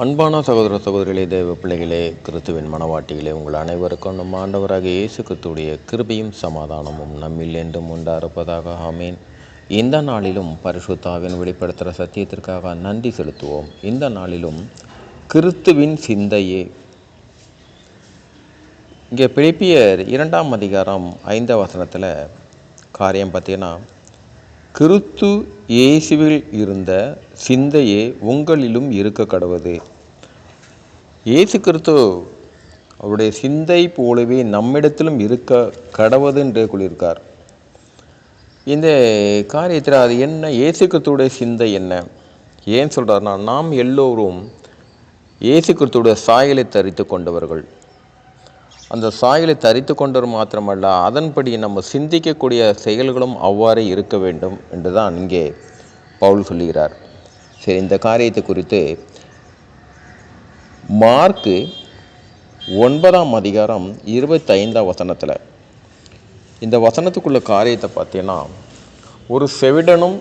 அன்பான சகோதர சகோதரிகளே தேவ பிள்ளைகளே கிறிஸ்துவின் மனவாட்டிகளே உங்கள் அனைவருக்கும் நம் ஆண்டவராக இயேசு கிறிஸ்துடைய கிருபையும் சமாதானமும் நம்மில் என்றும் உண்டாயிருப்பதாக ஆமேன். இந்த நாளிலும் பரிசுத்தாவின் வெளிப்படுத்துகிற சத்தியத்திற்காக நன்றி செலுத்துவோம். இந்த நாளிலும் கிறிஸ்துவின் சிந்தையே. இங்கே பிழைப்பியர் இரண்டாம் அதிகாரம் ஐந்த வசனத்தில் காரியம் பார்த்தீங்கன்னா கிறிஸ்து இயேசுவில் இருந்த சிந்தையே உங்களிலும் இருக்க கடவுது. இயேசு கிறிஸ்து அவருடைய சிந்தை போலவே நம்மிடத்திலும் இருக்க கடவுது என்று கூறியிருக்கார். இந்த காரியத்தில் அது என்ன? இயேசு கிறிஸ்துடைய சிந்தை என்ன? ஏன் சொல்கிறார்னா நாம் எல்லோரும் இயேசு கிறிஸ்துடைய சாயலை தரித்து கொண்டவர்கள். அந்த சாயலை தரித்து கொண்டவர் மாத்திரமல்ல அதன்படி நம்ம சிந்திக்கக்கூடிய செயல்களும் அவ்வாறே இருக்க வேண்டும் என்று தான் இங்கே பவுல் சொல்லுகிறார். சரி இந்த காரியத்தை குறித்து மார்க்கு ஒன்பதாம் அதிகாரம் இருபத்தைந்தாம் வசனத்தில் இந்த வசனத்துக்குள்ள காரியத்தை பார்த்தீங்கன்னா ஒரு செவிடனும்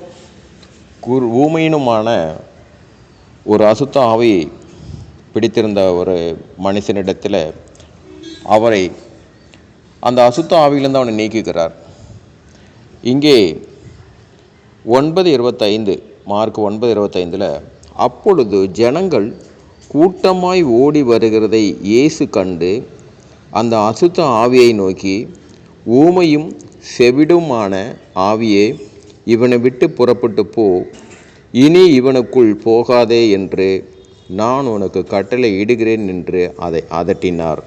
குர் ஊமையினுமான ஒரு அசுத்த ஆவி பிடித்திருந்த ஒரு மனுஷனிடத்தில் அவரை அந்த அசுத்த ஆவியிலிருந்து அவனை நீக்குகிறார். இங்கே ஒன்பது இருபத்தைந்து மார்க் ஒன்பது இருபத்தைந்தில் அப்பொழுது ஜனங்கள் கூட்டமாய் ஓடி வருகிறதை இயேசு கண்டு அந்த அசுத்த ஆவியை நோக்கி ஊமையும் செவிடுமான ஆவியே இவனை விட்டு புறப்பட்டு போ. இனி இவனுக்குள் போகாதே என்று நான் உனக்கு கட்டளை இடுகிறேன் என்று அதை அதட்டினார்.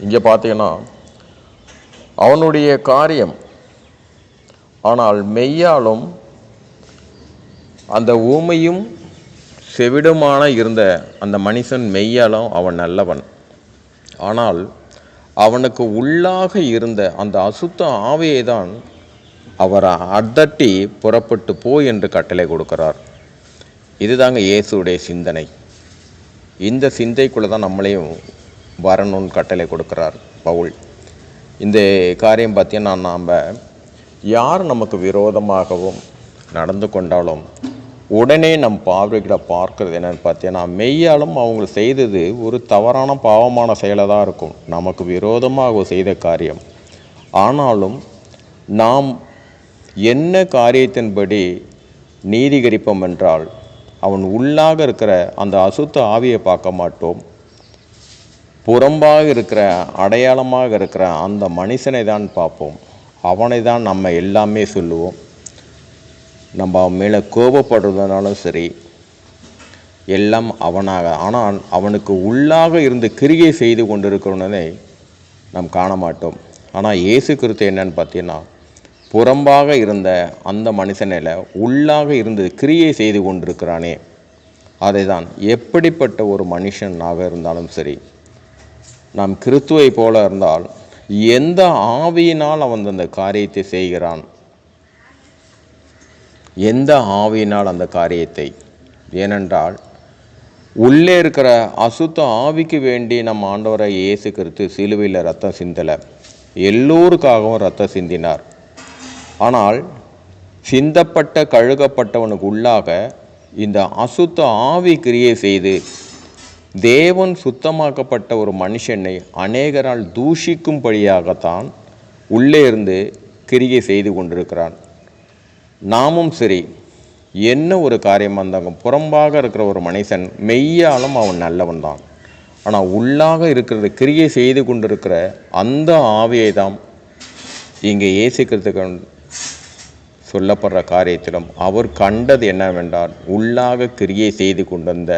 இங்கே பார்த்தீங்கன்னா அவனுடைய காரியம் ஆனால் மெய்யாலும் அந்த ஊமையும் செவிடுமான இருந்த அந்த மனுஷன் மெய்யாலும் அவன் நல்லவன். ஆனால் அவனுக்கு உள்ளாக இருந்த அந்த அசுத்த ஆவியை தான் அவர் அதட்டி புறப்பட்டு போ என்று கட்டளை கொடுக்கிறார். இதுதாங்க இயேசுடைய சிந்தனை. இந்த சிந்தைக்குள்ளே தான் நம்மளையும் வரணும்னு கட்டளை கொடுக்கிறார் பவுல். இந்த காரியம் பார்த்தீங்கன்னா நாம் யார் நமக்கு விரோதமாகவும் நடந்து கொண்டாலும் உடனே நம் பார்வைகளை பார்க்கறது என்னென்னு பார்த்தீங்கன்னா மெய்யாலும் அவங்க செய்தது ஒரு தவறான பாவமான செயலாக தான் இருக்கும். நமக்கு விரோதமாக செய்த காரியம். ஆனாலும் நாம் என்ன காரியத்தின்படி நீதிகரிப்போம் என்றால் அவன் உள்ளாக இருக்கிற அந்த அசுத்த ஆவியை பார்க்க மாட்டோம். புறம்பாக இருக்கிற அடையாளமாக இருக்கிற அந்த மனுஷனை தான் பார்ப்போம். அவனை தான் நம்ம எல்லாமே சொல்லுவோம். நம்ம அவன் மேலே கோபப்படுறதுனாலும் சரி எல்லாம் அவனாக ஆனால் அவனுக்கு உள்ளாக இருந்து கிரியை செய்து கொண்டிருக்கிறவனே நாம் காண மாட்டோம். ஆனால் இயேசு கிறிஸ்து என்னன்னு பார்த்தீங்கன்னா புறம்பாக இருந்த அந்த மனுஷனில் உள்ளாக இருந்து கிரியை செய்து கொண்டிருக்கிறானே. அதை தான் எப்படிப்பட்ட ஒரு மனுஷனாக இருந்தாலும் சரி நாம் கிறிஸ்துவை போல இருந்தால் எந்த ஆவியினால் அவன் அந்த காரியத்தை செய்கிறான்? எந்த ஆவியினால் அந்த காரியத்தை? ஏனென்றால் உள்ளே இருக்கிற அசுத்த ஆவிக்கு வேண்டி நம்ம ஆண்டவரை இயேசு கிறிஸ்து சிலுவையில் ரத்தம் சிந்தலை. எல்லோருக்காகவும் ரத்தம் சிந்தினார். ஆனால் சிந்தப்பட்ட கழுகப்பட்டவனுக்கு உள்ளாக இந்த அசுத்த ஆவி கிரியை செய்து தேவன் சுத்தமாக்கப்பட்ட ஒரு மனுஷனை அநேகரால் தூஷிக்கும்படியாகத்தான் உள்ளே இருந்து கிரியை செய்து கொண்டிருக்கிறான். நாமும் சரி என்ன ஒரு காரியம் வந்தாங்க புறம்பாக இருக்கிற ஒரு மனுஷன் மெய்யாலும் அவன் நல்லவன் தான் ஆனால் உள்ளாக இருக்கிறது கிரியை செய்து கொண்டிருக்கிற அந்த ஆவியை தான் இங்கே ஏசிக்கிறதுக்கு சொல்லப்படுற காரியத்திலும் அவர் கண்டது என்னவென்றால் உள்ளாக கிரியை செய்து கொண்டிருந்த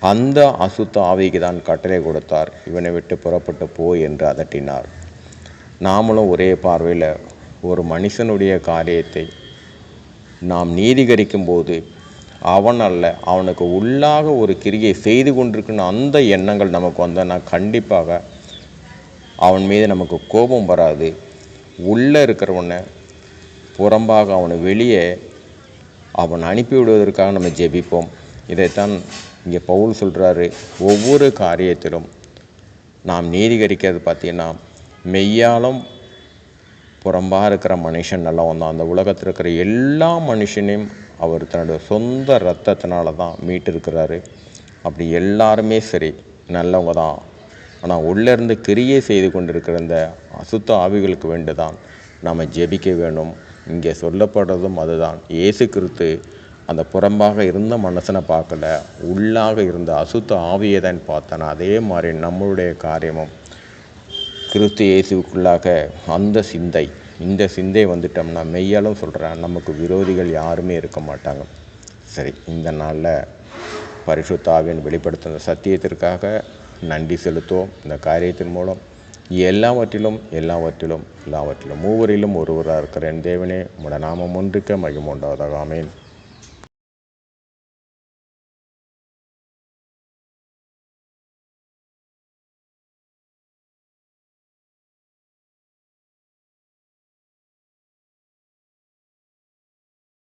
அந்த அசுத்த ஆவிக்கு தான் கட்டளை கொடுத்தார். இவனை விட்டு புறப்பட்டு போ என்று அதட்டினார். நாமளும் ஒரே பார்வையில் ஒரு மனுஷனுடைய காரியத்தை நாம் நீதிகரிக்கும் போது அவன் அல்ல அவனுக்கு உள்ளாக ஒரு கிரியை செய்து கொண்டிருக்கிற அந்த எண்ணங்கள் நமக்கு வந்தனா கண்டிப்பாக அவன் மீது நமக்கு கோபம் வராது. உள்ளே இருக்கிறவனை புறம்பாக அவனை வெளியே அவன் அனுப்பிவிடுவதற்காக நம்ம ஜெபிப்போம். இதைத்தான் இங்கே பவுல் சொல்கிறாரு ஒவ்வொரு காரியத்திலும் நாம் நீதிகரிக்கிறது பார்த்தீங்கன்னா மெய்யாலும் புறம்பாக இருக்கிற மனுஷன் நல்லவன் தான். அந்த உலகத்தில் இருக்கிற எல்லா மனுஷனையும் அவர் தன்னுடைய சொந்த ரத்தத்தினால தான் மீட்டிருக்கிறாரு. அப்படி எல்லாருமே சரி நல்லவங்க தான். ஆனால் உள்ளேருந்து கிரியை செய்து கொண்டிருக்கிற இந்த அசுத்த ஆவிகளுக்கு வேண்டுதான் நாம் ஜெபிக்க வேணும் இங்கே சொல்லப்படுறதும் அதுதான். இயேசு கிறிஸ்து அந்த புறம்பாக இருந்த மனசனை பார்க்கல உள்ளாக இருந்த அசுத்த ஆவியை தான் பார்த்தேன். அதே மாதிரி நம்மளுடைய காரியமும் கிறிஸ்து இயேசுக்குள்ளாக அந்த சிந்தை இந்த சிந்தை வந்துட்டோம்னா மெய்யாலும் சொல்கிறேன் நமக்கு விரோதிகள் யாருமே இருக்க மாட்டாங்க. சரி இந்த நாளில் பரிசுத்தாவின் வெளிப்படுத்தின சத்தியத்திற்காக நன்றி செலுத்துவோம். இந்த காரியத்தின் மூலம் எல்லாவற்றிலும் எல்லாவற்றிலும் எல்லாவற்றிலும் மூவரிலும் ஒருவராக இருக்கிற என் தேவனே உட நாமம் ஒன்றுக்க மகிமுண்டாவதாக ஆமேன்.